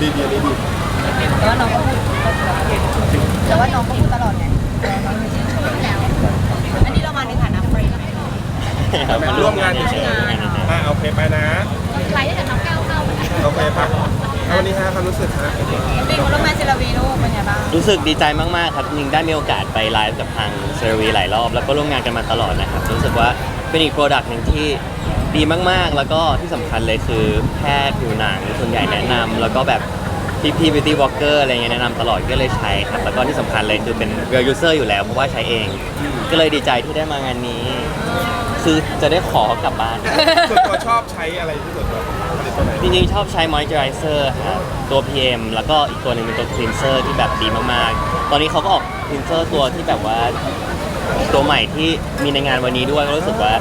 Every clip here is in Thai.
ดีดีอันนี้ดีแต่ว่าน้องก็พูดแต่ว่าน้องก็พูดตลอดไงอันนี้เรามาในฐานะเฟรนด์ครับมาร่วมงานเฉเฉยยๆงานเฉยอ่าโอเคไปนะใครที่จะน้องก้าวเข้าโอเคปะเอาวันนี้ฮะความรู้สึกฮะปีของโรแมนเซลวีลูกเป็นไงบ้างๆรู้สึกดีใจมากๆครับจริงๆได้มีโอกาสไปไลฟ์กับทางเซรวีหลายรอบ แล้วก็ร่วมงานกันมาตลอดนะครับ รู้สึกว่าเป็นอีกโปรดักต์หนึ่งที่ ดีมากๆ แล้วก็ที่สำคัญเลยคือแพทย์ผิวหนังส่วนใหญ่แนะนำแล้วก็แบบพี่พี่บิวตี้วอล์กเกอร์อะไรเงี้ยแนะนำตลอดก็เลยใช้ครับ แล้วก็ที่สำคัญเลยคือเป็น real user อยู่แล้วเพราะว่าใช้เอง ก็เลยดีใจที่ได้มางานนี้ คือจะได้ขอกลับบ้าน ส่วนตัวชอบใช้อะไรที่สุดแบบผลิตตัวไหนจริงๆชอบใช้ moisturizer ครับตัว PM แล้วก็อีกตัวหนึ่งเป็นตัว cleanser ที่แบบดีมากๆ ตอนนี้เขาก็ออก cleanser ตัวที่แบบว่า ตัวใหม่ที่มีในงานวันนี้ด้วยก็รู้สึกว่า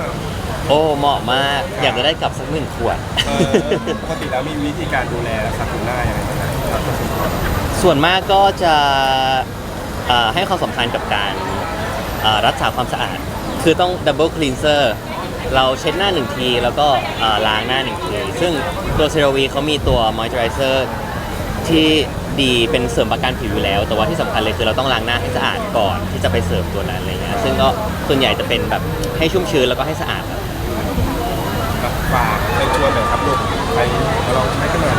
โอ้เหมาะมากอยากจะได้กลับสักหนึ่งขวด เออปกติแล้วมีวิธีการดูแลรักษาผิวหน้ายังไงบ้างครับส่วนมากก็จะเอ่อให้ความสำคัญกับการเอ่อรักษาความสะอาด คือต้อง double cleanser เราเช็ดหน้าหนึ่งที แล้วก็เอ่อล้างหน้าหนึ่งที ซึ่งตัวเซรวีเขามีตัว moisturizer ที่ดีเป็นเสริมประกันผิวอยู่แล้ว แต่ว่าที่สำคัญเลยคือเราต้องล้างหน้าให้สะอาดก่อนที่จะไปเสริมตัวนั้นอะไรเงี้ยซึ่งก็ส่วนใหญ่จะเป็นแบบให้ชุ่มชื้นแล้วก็ให้สะอาดครับ ครับฝากเชิญชวนหน่อยครับลูกใครมาลองใช้กันหน่อย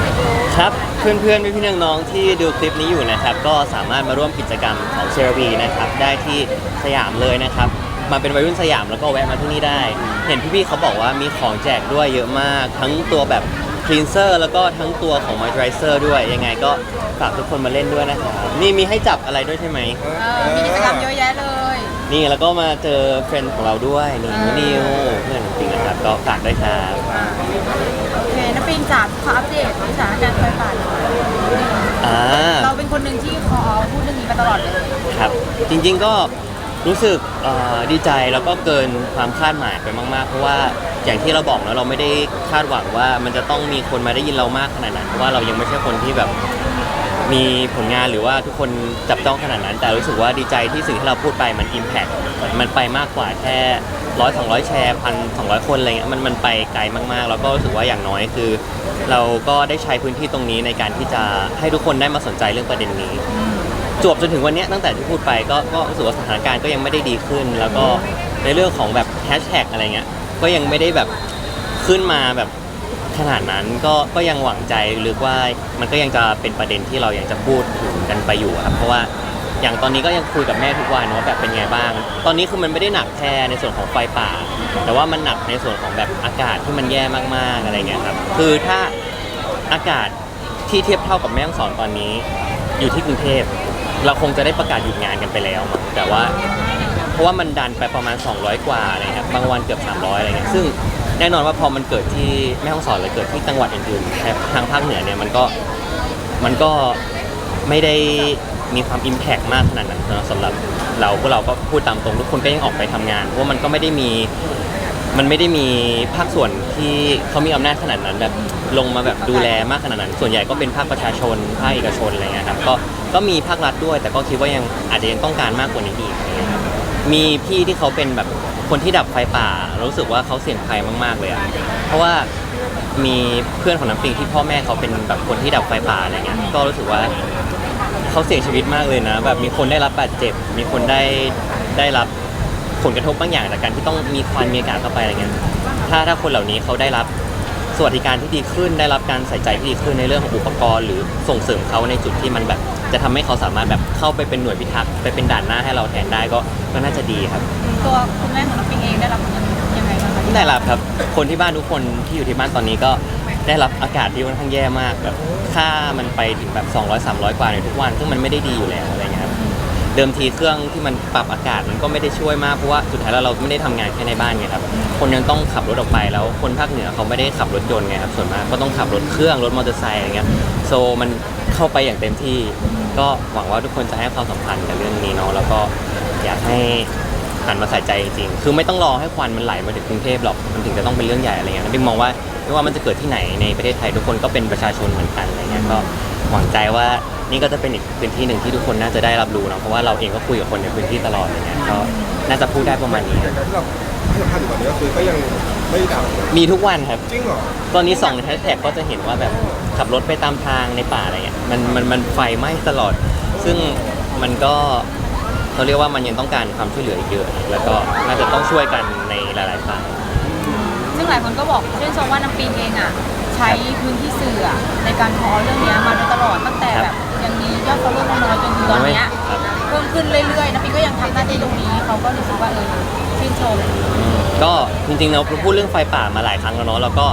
ครับเพื่อนๆพี่ๆน้องๆที่ดูคลิปนี้อยู่นะครับ ก็สามารถมาร่วมกิจกรรมของเซร v ีนะครับ ได้ที่สยามเลยนะครับ มาเป็นวัยรุ่นสยามแล้วก็แวะมาที่นี่ได้ เห็นพี่ๆเขาบอกว่ามีของแจกด้วยเยอะมาก ทั้งตัวแบบคลีนเซอร์แล้วก็ทั้งตัวของมอยเจอไรเซอร์ด้วยยังไงก็ฝากทุกคนมาเล่นด้วยนะครับนี่มีให้จับอะไรด้วยใช่ไหม เออมีกิจกรรมเยอะแยะเลย นี่แล้วก็มาเจอเฟรนด์ของเราด้วยนี่น้องนิวเพื่อนของปิงนะครับก็ฝากด้วยครับอ่าโอเคน้ำปิงจ๋าขออัปเดตสถานการณ์ไฟป่าหน่อยอ่าเราเป็นคนหนึ่งที่ขอพูดเรื่องนี้มาตลอดเลยครับจริงๆก็รู้สึกเอ่อดีใจแล้วก็เกินความคาดหมายไปมาก ๆ เพราะว่าอย่างที่เราบอกแล้วเราไม่ได้คาดหวังว่ามันจะต้องมีคนมาได้ยินเรามากขนาดนั้นเพราะว่าเรายังไม่ใช่คนที่แบบ มีผลงานหรือว่าทุกคนจับจ้องขนาดนั้น แต่รู้สึกว่าดีใจที่สิ่งที่เราพูดไปมัน Impact มันไปมากกว่าแค่ร้อยสองร้อยแชร์พันสองร้อยคนอะไรเงี้ยมันมันไปไกลมากๆ แล้วก็รู้สึกว่าอย่างน้อยคือ เราก็ได้ใช้พื้นที่ตรงนี้ในการที่จะให้ทุกคนได้มาสนใจเรื่องประเด็นนี้ จวบจนถึงวันเนี้ยตั้งแต่ที่พูดไปก็ก็รู้สึกว่าสถานการณ์ก็ยังไม่ได้ดีขึ้น แล้วก็ในเรื่องของแบบแฮชแท็กอะไรเงี้ยก็ยังไม่ได้แบบขึ้นมาแบบ ขนาดนั้นก็ก็ยังหวังใจหรือว่ามันก็ยังจะเป็นประเด็นที่เรายังจะพูดถึงกันไปอยู่ครับเพราะว่าอย่างตอนนี้ก็ยังคุยกับแม่ทุกวันว่าแบบเป็นไงบ้าง ตอนนี้คือมันไม่ได้หนักแค่ในส่วนของไฟป่า แต่ว่ามันหนักในส่วนของแบบอากาศที่มันแย่มากๆอะไรเงี้ยครับ คือถ้าอากาศที่เทียบเท่ากับแม่ฮ่องสอนตอนนี้ อยู่ที่กรุงเทพ เราคงจะได้ประกาศหยุดงานกันไปแล้วมั้งแต่ว่า เพราะว่ามันดันไปประมาณ 200 กว่าอะไรครับบางวันเกือบ 300 อะไรเงี้ยซึ่ง แน่นอนว่าพอมันเกิดที่แม่ฮ่องสอนหรือเกิดที่จังหวัดอื่นๆแทางภาคเหนือเนี่ยมันก็มันก็ไม่ได้มีความอิมแพกมากขนาดนั้นนะสำหรับเราพวกเราก็พูดตามตรงทุกคนก็ยังออกไปทำงานเพราะว่ามันก็ไม่ได้มีมันไม่ได้มีภาคส่วนที่เขามีอำนาจขนาดนั้นแบบลงมาแบบดูแลมากขนาดนั้น ส่วนใหญ่ก็เป็นภาคประชาชนภาคเอกชนอะไรเงี้ยครับก็ก็มีภาครัฐด้วย แต่ก็คิดว่ายังอาจจะยังต้องการมากกว่านี้อีกอะครับมีพี่ที่เขาเป็นแบบ คนที่ดับไฟป่ารู้สึกว่าเขาเสี่ยงภัยมากๆเลยอะเพราะว่ามีเพื่อนของน้ำปิงที่พ่อแม่เขาเป็นแบบคนที่ดับไฟป่าอะไรเงี้ยก็รู้สึกว่าเขาเสี่ยงชีวิตมากเลยนะ แบบมีคนได้รับบาดเจ็บ มีคนได้ได้รับผลกระทบบางอย่างจากการที่ต้องมีควันมีอากาศเข้าไปอะไรเงี้ยถ้าถ้าคนเหล่านี้เขาได้รับสวัสดิการที่ดีขึ้น ได้รับการใส่ใจที่ดีขึ้นในเรื่องของอุปกรณ์ หรือส่งเสริมเขาในจุดที่มันแบบ จะทำให้เขาสามารถแบบเข้าไปเป็นหน่วยพิทักษ์ไปเป็นด่านหน้าให้เราแทนได้ก็ก็น่าจะดีครับ ตัวคุณแม่ของน้ำปิงเองได้รับยังไงบ้างคะได้รับครับ คนที่บ้านทุกคนที่อยู่ที่บ้านตอนนี้ก็ได้รับอากาศที่ค่อนข้างแย่มากแบบค่ามันไปถึงแบบ 200 300 กว่าในทุกวัน ซึ่งมันไม่ได้ดีอยู่แล้วอะไร เดิมทีเครื่องที่มันปรับอากาศมันก็ไม่ได้ช่วยมากเพราะว่าสุดท้ายแล้วเราไม่ได้ทำงานแค่ในบ้านไงครับคนยังต้องขับรถออกไปแล้วคนภาคเหนือเขาไม่ได้ขับรถยนต์ไงครับส่วนมากก็ต้องขับรถเครื่องรถมอเตอร์ไซค์อะไรเงี้ยโซมันเข้าไปอย่างเต็มที่ ก็หวังว่าทุกคนจะให้ความสำคัญกับเรื่องนี้เนาะแล้วก็อยากให้หันมาใส่ใจจริงๆคือไม่ต้องรอให้ควันมันไหลมาถึงกรุงเทพหรอกมันถึงจะต้องเป็นเรื่องใหญ่อะไรเงี้ยบิ๊กมองว่าไม่ว่ามันจะเกิดที่ไหนในประเทศไทยทุกคนก็เป็นประชาชนเหมือนกันอะไรเงี้ยก็ หวังใจว่านี่ก็จะเป็นอีกพื้นที่หนึ่งที่ทุกคนน่าจะได้รับรู้เนาะเพราะว่าเราเองก็คุยกับคนในพื้นที่ตลอดอะไรเงี้ยก็น่าจะพูดได้ประมาณนี้ แต่การที่เราให้สัมภาษณ์อยู่ตอนนี้ก็คือก็ยังไม่ได้ดับมีทุกวันครับ จริงเหรอตอนนี้ส่องในแฮชแท็กก็จะเห็นว่าแบบใขับรถไปตามทางในป่าอะไรเงี้ยมันมันมันไฟไหม้ตลอด ซึ่งมันก็เขาเรียกว่ามันยังต้องการความช่วยเหลืออีกเยอะ แล้วก็น่าจะต้องช่วยกันในหลายๆฝ่ายซึ่งหลายคนก็บอกชื่นชมว่าน้ำปิงเองอะใช้พื้นที่สื่ออะในการพอเรื่องเนี้ยมาโดยตลอดตั้งแต่แบบยังมียอดฟอลโล่น้อยๆจนถึงตอนเนี้ยครับ เพิ่มขึ้นเรื่อยๆน้ำปิงก็ยังทำหน้าที่ตรงนี้เขาก็รู้สึกว่าเออชื่นชม ก็จริงๆเราพูดเรื่องไฟป่ามาหลายครั้งแล้วเนาะแล้วก็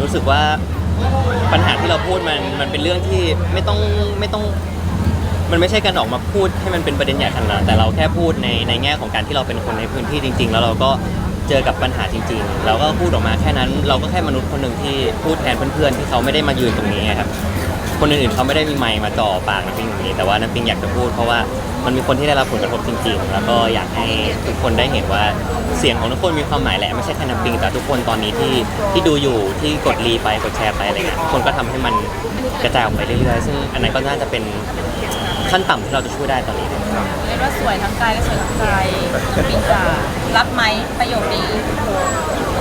รู้สึกว่าปัญหาที่เราพูดมันมันเป็นเรื่องที่ไม่ต้องไม่ต้อง มันไม่ใช่การออกมาพูดให้มันเป็นประเด็นใหญ่ขนาดนั้นแต่เราแค่พูดในในแง่ของการที่เราเป็นคนในพื้นที่จริง ๆ แล้วเราก็ เจอกับปัญหาจริง ๆ เราก็พูดออกมาแค่นั้น เราก็แค่มนุษย์คนหนึ่งที่พูดแทนเพื่อนๆที่เขาไม่ได้มายืนตรงนี้ครับคนอื่นๆเขาไม่ได้มีไมค์มาจ่อปากน้ำปิงอย่างนี้แต่ว่าน้ำปิงอยากจะพูดเพราะว่ามันมีคนที่ได้รับผลกระทบจริง ๆ แล้วก็อยากให้ทุกคนได้เห็นว่าเสียงของทุกคนมีความหมายแหละไม่ใช่แค่น้ำปิงแต่ทุกคนตอนนี้ที่ที่ดูอยู่ที่กดรีไปกดแชร์ไปอะไรเงี้ยทุกคนก็ทำให้มันกระจายออกไปเรื่อยๆ ซึ่งอันนั้นก็น่าจะเป็น ขั้นต่ำที่เราจะช่วยได้ตอนนี้ เรียกว่าสวยทั้งกายและสวยทั้งใจน้ำปิงจ๋ารับไหมประโยคนี้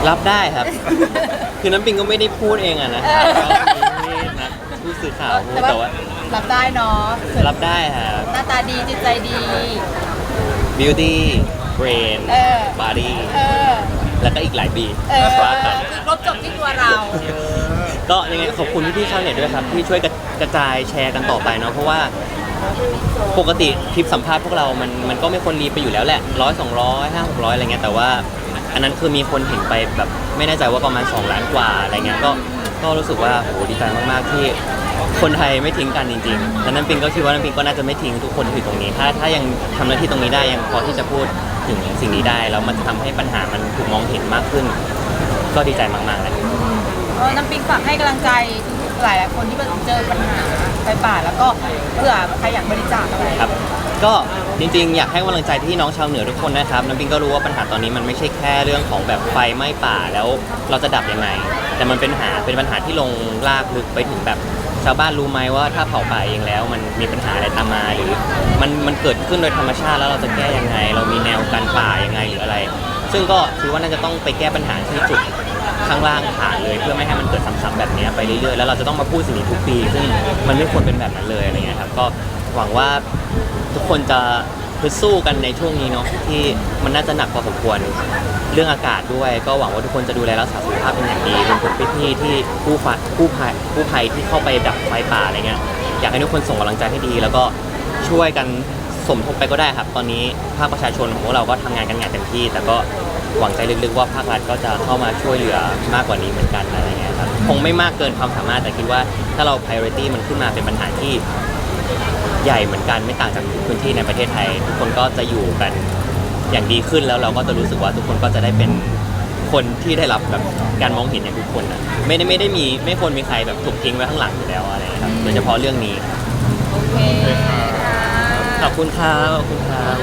รับได้ครับ คือน้ำปิงก็ไม่ได้พูดเองอะนะเออก็มีนักผู้สื่อข่าวพูดแต่ว่ารับได้เนาะสวยรับได้ครับ หน้าตาดีจิตใจดี beauty brain เออ body เออ แล้วก็อีกหลายบีเออว่ากันคือครบจบที่ตัวเรา ก็ยังไงขอบคุณพี่ๆชาวเน็ตด้วยครับ ที่ช่วยกระกระจายแชร์กันต่อไปเนาะเพราะว่า ปกติคลิปสัมภาษณ์พวกเรา มันมันก็ไม่ควรรีไปอยู่แล้วแหละร้อยสองร้อยห้าหกร้อยอะไรเงี้ยแต่ว่า อันนั้นคือมีคนเห็นไปแบบไม่แน่ใจว่าประมาณ 2 ล้านกว่าอะไรเงี้ยก็ก็รู้สึกว่าโหดีใจมากๆที่คนไทยไม่ทิ้งกันจริงๆแล้วน้ำปิงก็คิดว่าน้ำปิงก็น่าจะไม่ทิ้งทุกคนที่อยู่ตรงนี้ ถ้าถ้ายังทำหน้าที่ตรงนี้ได้ยังพอที่จะพูดถึงสิ่งนี้ได้แล้วมันจะทำให้ปัญหามันถูกมองเห็นมากขึ้น ก็ดีใจมากๆเลยน้ำปิงฝากให้กำลังใจ หลายหลายๆคนที่เจอปัญหาไฟป่าแล้วก็เผื่อใครอยากบริจาคอะไรครับก็จริงๆ อยากให้กำลังใจที่น้องชาวเหนือทุกคนนะครับน้ำปิงก็รู้ว่าปัญหาตอนนี้มันไม่ใช่แค่เรื่องของแบบไฟไหม้ป่าแล้วเราจะดับยังไง แต่มันเป็นปัญหาเป็นปัญหาที่ลงลากลึกไปถึงแบบชาวบ้านรู้ไหมว่าถ้าเผาป่าเองแล้ว มันมีปัญหาอะไรตามมาหรือมันมันเกิดขึ้นโดยธรรมชาติแล้วเราจะแก้ยังไง เรามีแนวการป่ายังไงหรืออะไร ซึ่งก็คิดว่าน่าจะต้องไปแก้ปัญหาที่จุด ข้างล่างฐานเลย เพื่อไม่ให้มันเกิดซ้ำๆแบบนี้ไปเรื่อยๆแล้วเราจะต้องมาพูดสิ่งนี้ทุกปี ซึ่งมันไม่ควรเป็นแบบนั้นเลยอะไรเงี้ยครับก็หวังว่าทุกคนจะพึดสู้กันในช่วงนี้เนาะที่มันน่าจะหนักพอสมควรเรื่องอากาศด้วย ก็หวังว่าทุกคนจะดูแลรักษาสุขภาพเป็นอย่างดีรวมถึงพี่ๆที่กู้ภัยกู้ภัยกู้ภัยที่เข้าไปดับไฟป่าอะไรเงี้ยอยากให้ทุกคนส่งกำลังใจให้ดี แล้วก็ช่วยกันสมทบไปก็ได้ครับ ตอนนี้ภาคประชาชนของพวกเราก็ทำงานกันอย่างเต็มที่ แต่ก็ หวังใจลึกๆว่าภาครัฐก็จะเข้ามาช่วยเหลือมากกว่านี้เหมือนกันอะไรเงี้ยครับคงไม่มากเกินความสามารถแต่คิดว่าถ้าเรา priority มันขึ้นมาเป็นปัญหาที่ใหญ่เหมือนกันไม่ต่างจากพื้นที่ในประเทศไทย ทุกคนก็จะอยู่กันอย่างดีขึ้นแล้วเราก็จะรู้สึกว่าทุกคนก็จะได้เป็นคนที่ได้รับแบบการมองเห็นอย่างทุกคนนะไม่ได้ไม่ได้มีไม่ควรมีใครแบบถูกทิ้งไว้ข้างหลังอยู่แล้วอะไรนะครับโดยเฉพาะเรื่องนี้โอเคค่ะขอบคุณครับขอบคุณครับ